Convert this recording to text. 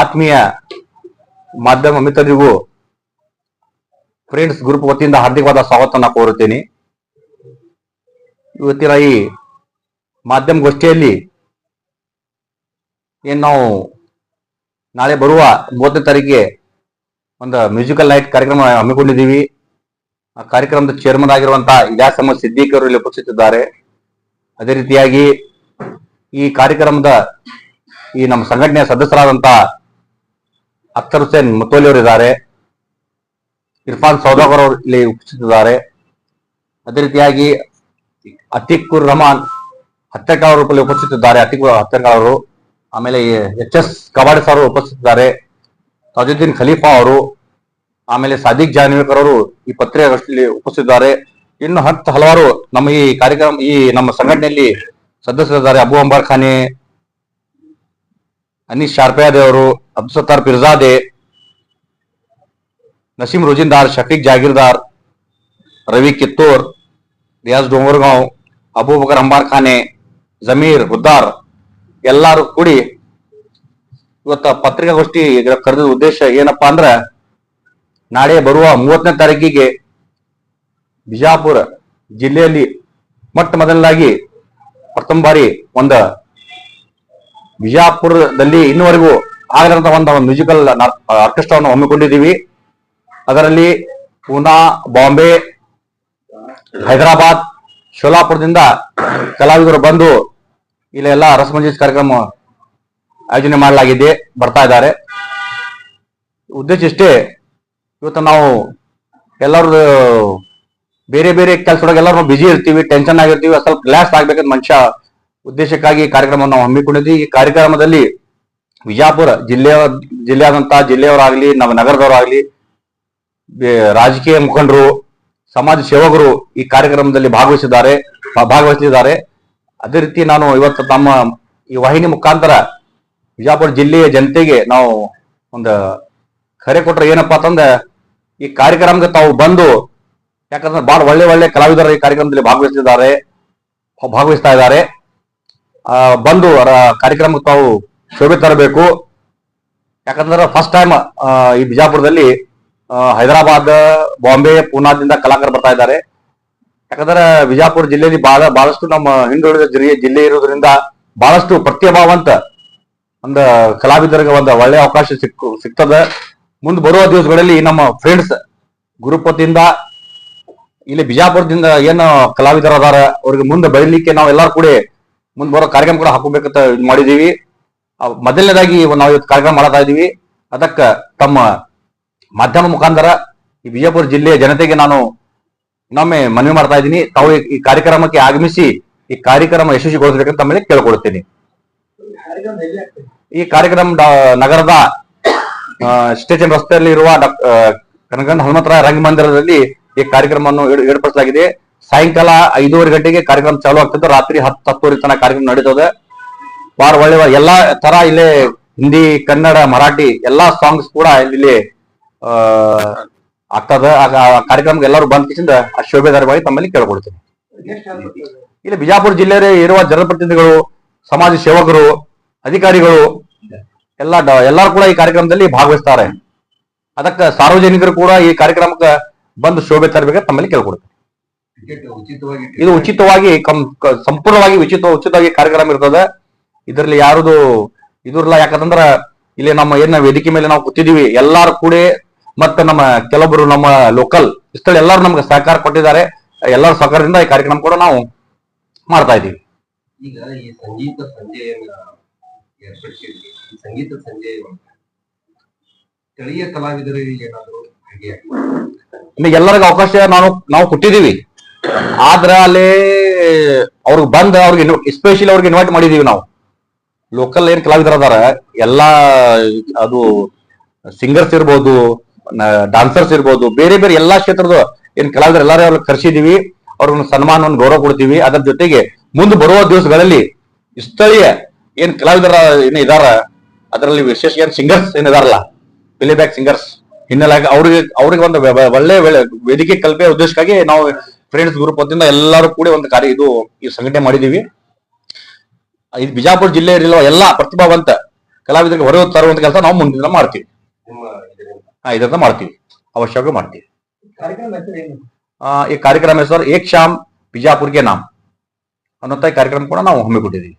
ಆತ್ಮೀಯ ಮಾಧ್ಯಮ ಮಿತ್ರರಿಗೂ friends group ವತಿಯಿಂದ ಹಾರ್ದಿಕವಾದ ಸ್ವಾಗತವನ್ನು ಕೋರುತ್ತೇನೆ. ಇವತ್ತಿನ ಈ ಮಾಧ್ಯಮ ಗೋಷ್ಠಿಯಲ್ಲಿ ಏನ್ ನಾವು ನಾಳೆ ಬರುವ ಮೂವತ್ತನೇ ತಾರೀಕಿಗೆ ಒಂದು ಮ್ಯೂಸಿಕಲ್ ನೈಟ್ ಕಾರ್ಯಕ್ರಮ ಹಮ್ಮಿಕೊಂಡಿದ್ದೀವಿ. ಆ ಕಾರ್ಯಕ್ರಮದ ಚೇರ್ಮನ್ ಆಗಿರುವಂತಹ ಇಲಿಯಾಸ್ ಅಹಮದ್ ಇಲ್ಲಿ ಉಪಸ್ಥಿತಿದ್ದಾರೆ. ಅದೇ ರೀತಿಯಾಗಿ ಈ ಕಾರ್ಯಕ್ರಮದ ಈ ನಮ್ಮ ಸಂಘಟನೆಯ ಸದಸ್ಯರಾದಂತಹ ಅಖ್ತರ್ ಹುಸೇನ್ ಮುತೋಲಿ ಅವರು ಇದ್ದಾರೆ ಇರ್ಫಾನ್ ಸೌದಾಗರ್ ಅವರು ಇಲ್ಲಿ ಉಪಸ್ಥಿತಿದ್ದಾರೆ. ಅದೇ ರೀತಿಯಾಗಿ ಅತಿಕುರ್ ರಹಮಾನ್ ಹತ್ತೆಕಾಳ್ ಅವರು ಇಲ್ಲಿ ಉಪಸ್ಥಿತಿದ್ದಾರೆ. ಅತಿಕ್ ಹತ್ತೆಕಾಳ್ ಅವರು. ಆಮೇಲೆ ಎಚ್ ಎಸ್ ಕವಾಡೆ ಸರ್ ಉಪಸ್ಥಿತಿದ್ದಾರೆ. ತಾಜುದ್ದೀನ್ ಖಲೀಫಾ ಅವರು. ಆಮೇಲೆ ಸಾದಿಕ್ ಜಾನ್ವೇಕರ್ ಅವರು ಈ ಪತ್ರಿಕಾಗೋಷ್ಠಿಯಲ್ಲಿ ಉಪಸ್ಥಿತಿದ್ದಾರೆ. ಇನ್ನು ಹತ್ತು ಹಲವಾರು ನಮ್ಮ ಈ ಕಾರ್ಯಕ್ರಮ, ಈ ನಮ್ಮ ಸಂಘಟನೆಯಲ್ಲಿ ಸದಸ್ಯರಿದ್ದಾರೆ. ಅಬು ಅಂಬಾರ್ ಖಾನೆ ಅನೀಸ್ ಶಾರ್ಪಯಾದೆ ಅವರು ಅಬ್ಸತ್ತಾರ್ ಸತ್ತಾರ್ ಪಿರ್ಜಾದೆ, ನಸೀಂ ರುಜಿಂದಾರ್ ಶಫೀಕ್ ಜಾಗೀರ್ದಾರ್, ರವಿ ಕಿತ್ತೂರ್, ರಿಯಾಜ್ ಡೋಂಗರ್ಗಾಂವ್ ಅಬೂಬಕರ್ ಅಂಬಾರ್ ಖಾನೆ, ಜಮೀರ್ ಹುದ್ದಾರ್, ಎಲ್ಲರೂ ಕೂಡಿ ಇವತ್ತ ಪತ್ರಿಕಾಗೋಷ್ಠಿ ಕರೆದ ಉದ್ದೇಶ ಏನಪ್ಪಾ ಅಂದ್ರ, ನಾಳೆ ಬರುವ ಮೂವತ್ತನೇ ತಾರೀಕಿಗೆ ಬಿಜಾಪುರ ಜಿಲ್ಲೆಯಲ್ಲಿ ಮೊಟ್ಟ ಮೊದಲನಾಗಿ ಪ್ರಥಮ ಬಾರಿ ಒಂದ ಬಿಜಾಪುರದಲ್ಲಿ ಇನ್ನುವರೆಗೂ ಆಗಿರಂತ ಒಂದು ಮ್ಯೂಸಿಕಲ್ ಆರ್ಕೆಸ್ಟ್ರಾವನ್ನು ಹಮ್ಮಿಕೊಂಡಿದ್ದೀವಿ. ಅದರಲ್ಲಿ ಪೂನಾ ಬಾಂಬೆ, ಹೈದರಾಬಾದ್, ಶೋಲಾಪುರದಿಂದ ಕಲಾವಿದರು ಬಂದು ಇಲ್ಲೆಲ್ಲ ರಸಮಂಜಸ್ ಕಾರ್ಯಕ್ರಮ ಆಯೋಜನೆ ಮಾಡಲಾಗಿದೆ, ಬರ್ತಾ ಇದ್ದಾರೆ. ಉದ್ದೇಶ ಇಷ್ಟೇ, ಇವತ್ತು ನಾವು ಎಲ್ಲರೂ ಬೇರೆ ಬೇರೆ ಕೆಲಸದೊಳಗೆ ಎಲ್ಲರೂ ಬಿಜಿ ಇರ್ತೀವಿ ಟೆನ್ಷನ್ ಆಗಿರ್ತೀವಿ, ಸ್ವಲ್ಪ ರಿಲ್ಯಾಕ್ಸ್ ಆಗ್ಬೇಕಂತ ಮನುಷ್ಯ ಉದ್ದೇಶಕ್ಕಾಗಿ ಈ ಕಾರ್ಯಕ್ರಮ ನಾವು ಹಮ್ಮಿಕೊಂಡಿದ್ವಿ. ಈ ಕಾರ್ಯಕ್ರಮದಲ್ಲಿ ವಿಜಾಪುರ ಜಿಲ್ಲೆಯ ಜಿಲ್ಲೆಯಾದಂತಹ ಜಿಲ್ಲೆಯವರಾಗಲಿ, ನಮ್ಮ ನಗರದವರಾಗ್ಲಿ ರಾಜಕೀಯ ಮುಖಂಡರು, ಸಮಾಜ ಸೇವಕರು ಈ ಕಾರ್ಯಕ್ರಮದಲ್ಲಿ ಭಾಗವಹಿಸಿದ್ದಾರೆ ಭಾಗವಹಿಸಿದ್ದಾರೆ ಅದೇ ರೀತಿ ನಾನು ಇವತ್ತು ತಮ್ಮ ಈ ವಾಹಿನಿ ಮುಖಾಂತರ ವಿಜಾಪುರ ಜಿಲ್ಲೆಯ ಜನತೆಗೆ ನಾವು ಒಂದು ಕರೆ ಕೊಟ್ಟರೆ ಏನಪ್ಪಾ ಅಂತಂದ್ರೆ, ಈ ಕಾರ್ಯಕ್ರಮಕ್ಕೆ ತಾವು ಬಂದು, ಯಾಕಂದ್ರೆ ಬಹಳ ಒಳ್ಳೆ ಒಳ್ಳೆ ಕಲಾವಿದರು ಈ ಕಾರ್ಯಕ್ರಮದಲ್ಲಿ ಭಾಗವಹಿಸಿದ್ದಾರೆ ಭಾಗವಹಿಸ್ತಾ ಇದ್ದಾರೆ. ಬಂದು ಅವರ ಕಾರ್ಯಕ್ರಮಕ್ಕೆ ತಾವು ಶೋಭೆ ತರಬೇಕು. ಯಾಕಂದ್ರೆ ಫಸ್ಟ್ ಟೈಮ್ ಈ ಬಿಜಾಪುರದಲ್ಲಿ ಹೈದರಾಬಾದ್, ಬಾಂಬೆ, ಪೂನಾದಿಂದ ಕಲಾಕಾರ ಬರ್ತಾ ಇದ್ದಾರೆ. ಯಾಕಂದ್ರೆ ಬಿಜಾಪುರ ಜಿಲ್ಲೆಯಲ್ಲಿ ಬಹಳ, ಬಹಳಷ್ಟು ನಮ್ಮ ಹಿಂದುಳಿದ ಜಿಲ್ಲೆ ಇರೋದ್ರಿಂದ ಬಹಳಷ್ಟು ಪ್ರತಿಭಾವಂತ ಒಂದು ಕಲಾವಿದರಿಗೆ ಒಂದು ಒಳ್ಳೆಯ ಅವಕಾಶ ಸಿಕ್ಕು, ಸಿಗ್ತದೆ. ಮುಂದೆ ಬರುವ ದಿವಸಗಳಲ್ಲಿ ನಮ್ಮ ಫ್ರೆಂಡ್ಸ್ ಗ್ರೂಪ್ ವತಿಯಿಂದ ಇಲ್ಲಿ ಬಿಜಾಪುರದಿಂದ ಏನು ಕಲಾವಿದರು ಅದಾರ ಅವ್ರಿಗೆ ಮುಂದೆ ಬೆಳಿಲಿಕ್ಕೆ ನಾವೆಲ್ಲರೂ ಕೂಡ ಮುಂದೆ ಬರೋ ಕಾರ್ಯಕ್ರಮ ಕೂಡ ಹಾಕೋಬೇಕಂತ ಮಾಡಿದೀವಿ. ಮೊದಲನೇದಾಗಿ ನಾವು ಇವತ್ತು ಕಾರ್ಯಕ್ರಮ ಮಾಡ್ತಾ ಇದೀವಿ. ಅದಕ್ಕ ತಮ್ಮ ಮಾಧ್ಯಮ ಮುಖಾಂತರ ಈ ವಿಜಯಪುರ ಜಿಲ್ಲೆಯ ಜನತೆಗೆ ನಾನು ಇನ್ನೊಮ್ಮೆ ಮನವಿ ಮಾಡ್ತಾ ಇದ್ದೀನಿ ತಾವು ಈ- ಕಾರ್ಯಕ್ರಮಕ್ಕೆ ಆಗಮಿಸಿ ಈ ಕಾರ್ಯಕ್ರಮ ಯಶಸ್ವಿಗೊಳಿಸಬೇಕಂತ ತಮ್ಮಲ್ಲಿ ಕೇಳ್ಕೊಳ್ತೀನಿ. ಈ ಕಾರ್ಯಕ್ರಮ ನಗರದ ಸ್ಟೇಷನ್ ರಸ್ತೆಯಲ್ಲಿ ಇರುವ ಡಾಕ್ಟರ್ ಕನಕಂಡ ಹನುಮಂತರಾಯ ರಂಗಮಂದಿರದಲ್ಲಿ ಈ ಕಾರ್ಯಕ್ರಮವನ್ನು ಏರ್ಪಡಿಸಲಾಗಿದೆ. ಸಾಯಂಕಾಲ ಐದೂವರೆ ಗಂಟೆಗೆ ಕಾರ್ಯಕ್ರಮ ಚಾಲು ಆಗ್ತದೆ ರಾತ್ರಿ ಹತ್ತು ಹತ್ತುವರೆ ತನಕ ಕಾರ್ಯಕ್ರಮ ನಡೀತದೆ. ಬಹಳ ಒಳ್ಳೆ ಎಲ್ಲಾ ತರ ಇಲ್ಲಿ ಹಿಂದಿ, ಕನ್ನಡ, ಮರಾಠಿ ಎಲ್ಲಾ ಸಾಂಗ್ಸ್ ಕೂಡ ಇಲ್ಲಿ ಆಗ್ತದ. ಕಾರ್ಯಕ್ರಮಕ್ಕೆ ಎಲ್ಲರೂ ಬಂದ ಕಿಸಿಂದ ಆ ಶೋಭೆದಾರವಾಗಿ ತಮ್ಮಲ್ಲಿ ಕೇಳ್ಕೊಳ್ತೀನಿ. ಇಲ್ಲಿ ಬಿಜಾಪುರ ಜಿಲ್ಲೆಯಲ್ಲಿ ಇರುವ ಜನಪ್ರತಿನಿಧಿಗಳು, ಸಮಾಜ ಸೇವಕರು, ಅಧಿಕಾರಿಗಳು ಎಲ್ಲ ಎಲ್ಲರೂ ಕೂಡ ಈ ಕಾರ್ಯಕ್ರಮದಲ್ಲಿ ಭಾಗವಹಿಸ್ತಾರೆ. ಅದಕ್ಕೆ ಸಾರ್ವಜನಿಕರು ಕೂಡ ಈ ಕಾರ್ಯಕ್ರಮಕ್ಕೆ ಬಂದು ಶೋಭೆ ತರಬೇಕು ತಮ್ಮಲ್ಲಿ ಉಚಿತವಾಗಿ ಇದು ಉಚಿತವಾಗಿ ಕಂ- ಸಂಪೂರ್ಣವಾಗಿ ಉಚಿತ ಉಚಿತವಾಗಿ ಕಾರ್ಯಕ್ರಮ ಇರ್ತದೆ. ಇದರಲ್ಲಿ ಯಾರದು ಇದಿರಲ್ಲ ಯಾಕಂದ್ರ ಇಲ್ಲಿ ನಮ್ಮ ಏನ ವೇದಿಕೆ ಮೇಲೆ ನಾವು ಕೂತಿದೀವಿ. ಎಲ್ಲಾರು ಕೂಡ ಮತ್ತೆ ನಮ್ಮ ಕೆಲವೊಬ್ರು ನಮ್ಮ ಲೋಕಲ್ ಇಷ್ಟ ಎಲ್ಲರೂ ನಮ್ಗೆ ಸಹಕಾರ ಕೊಟ್ಟಿದ್ದಾರೆ. ಎಲ್ಲರ ಸಹಕಾರದಿಂದ ಈ ಕಾರ್ಯಕ್ರಮ ಕೂಡ ನಾವು ಮಾಡ್ತಾ ಇದೀವಿ ಈಗ ಈ ಸಂಗೀತ ಸಂಜೆ ಸಂಗೀತ ಸಂಜೆ ಸ್ಥಳೀಯ ಕಲಾವಿದರಿಗೆ ಏನಾದ್ರು ಎಲ್ಲರಿಗೂ ಅವಕಾಶ ನಾವು ನಾವು ಕೊಟ್ಟಿದೀವಿ ಆದ್ರ ಅಲ್ಲಿ ಅವ್ರಿಗೆ ಬಂದ್ ಅವ್ರಿಗೆ ಎಸ್ಪೆಷಲಿ ಅವ್ರಿಗೆ ಇನ್ವೈಟ್ ಮಾಡಿದೀವಿ ನಾವು. ಲೋಕಲ್ ಏನ್ ಕಲಾವಿದರ ಅದಾರ, ಎಲ್ಲಾ ಅದು ಸಿಂಗರ್ಸ್ ಇರ್ಬೋದು ಡಾನ್ಸರ್ಸ್ ಇರ್ಬೋದು, ಬೇರೆ ಬೇರೆ ಎಲ್ಲಾ ಕ್ಷೇತ್ರದ ಏನ್ ಕಲಾವಿದರು ಎಲ್ಲಾರು ಅವ್ರಿಗೆ ಕರ್ಸಿದೀವಿ, ಅವ್ರಿಗೆ ಸನ್ಮಾನವನ್ನು ಗೌರವ ಕೊಡ್ತೀವಿ. ಅದರ ಜೊತೆಗೆ ಮುಂದೆ ಬರುವ ದಿವಸಗಳಲ್ಲಿ ಸ್ಥಳೀಯ ಏನ್ ಕಲಾವಿದರ ಏನ್ ಇದಾರ, ಅದರಲ್ಲಿ ವಿಶೇಷ ಏನ್ ಸಿಂಗರ್ಸ್ ಏನ್ ಇದಾರಲ್ಲ ಪ್ಲೇಬ್ಯಾಕ್ ಸಿಂಗರ್ಸ್ ಹಿನ್ನೆಲೆ ಅವ್ರಿಗೆ ಅವ್ರಿಗೆ ಒಂದು ಒಳ್ಳೆ ವೇದಿಕೆ ಕಲ್ಪೆ ಉದ್ದೇಶಕ್ಕಾಗಿ ನಾವು ಫ್ರೆಂಡ್ಸ್ ಗ್ರೂಪ್ ವತಿಯಿಂದ ಎಲ್ಲರೂ ಕೂಡಿ ಒಂದು ಕಾರ್ಯ ಇದು ಈ ಸಂಘಟನೆ ಮಾಡಿದೀವಿ. ಇದು ಬಿಜಾಪುರ ಜಿಲ್ಲೆ ಇರಲಿಲ್ಲ ಎಲ್ಲಾ ಪ್ರತಿಭಾವಂತ ಕಲಾವಿದರಿಗೆ ಹೊರ ತರುವಂತ ಕೆಲಸ ನಾವು ಮುಂದಿನ ಮಾಡ್ತೀವಿ. ಹಾ ಇದನ್ನ ಮಾಡ್ತೀವಿ. ಅವಶ್ಯವಾಗಿ ಮಾಡ್ತೀವಿ. ಈ ಕಾರ್ಯಕ್ರಮ ಹೆಸರು ಏಕ್ ಶಾಮ್ ಬಿಜಾಪುರ್ಗೆ ನಾಮ್ ಅನ್ನೋ ಕಾರ್ಯಕ್ರಮ ಕೂಡ ನಾವು ಹಮ್ಮಿಕೊಂಡಿದ್ದೀವಿ